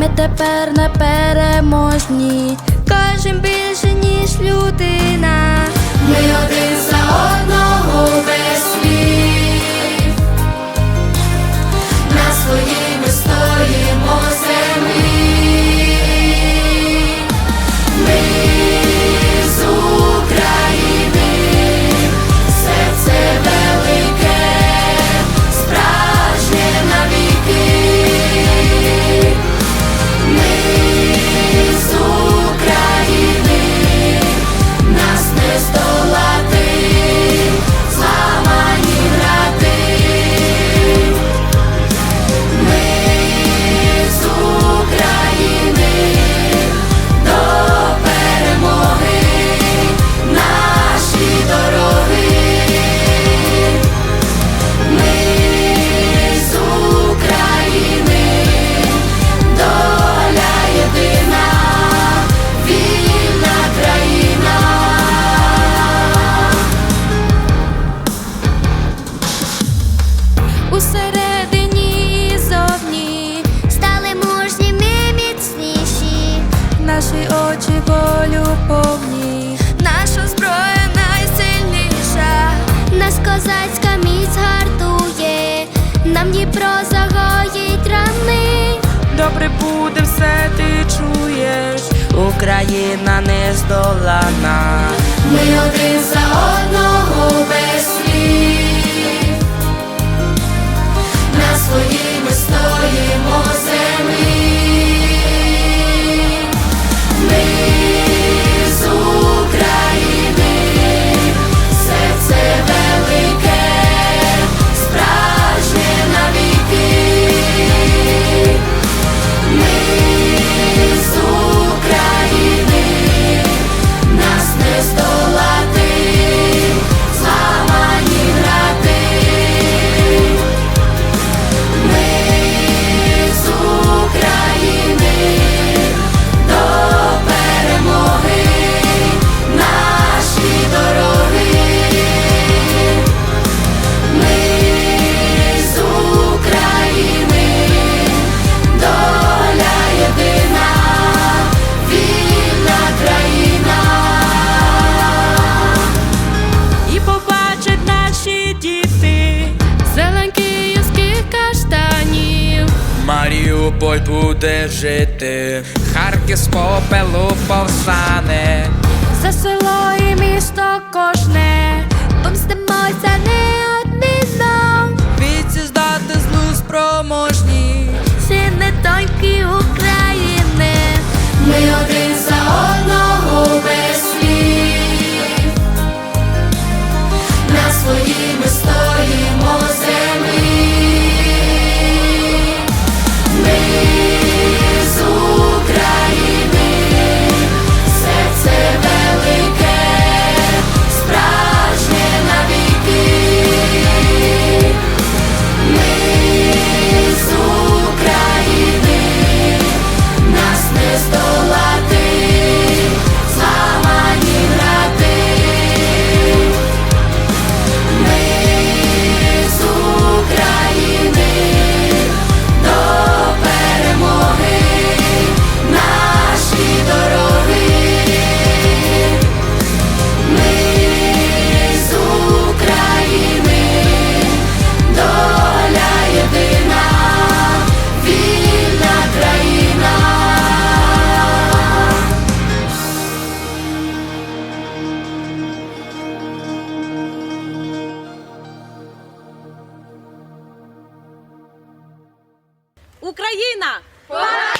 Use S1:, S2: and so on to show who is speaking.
S1: ми тепер непереможні, кажем більше, ніж
S2: люди. прибуде, все ти чуєш, Україна не здолана.
S1: Ми один за одного веслі.
S2: тобою буде жити, Харків з попелу повстане,
S1: за село і місто кожне, помстимося не.
S3: Україна! Ура!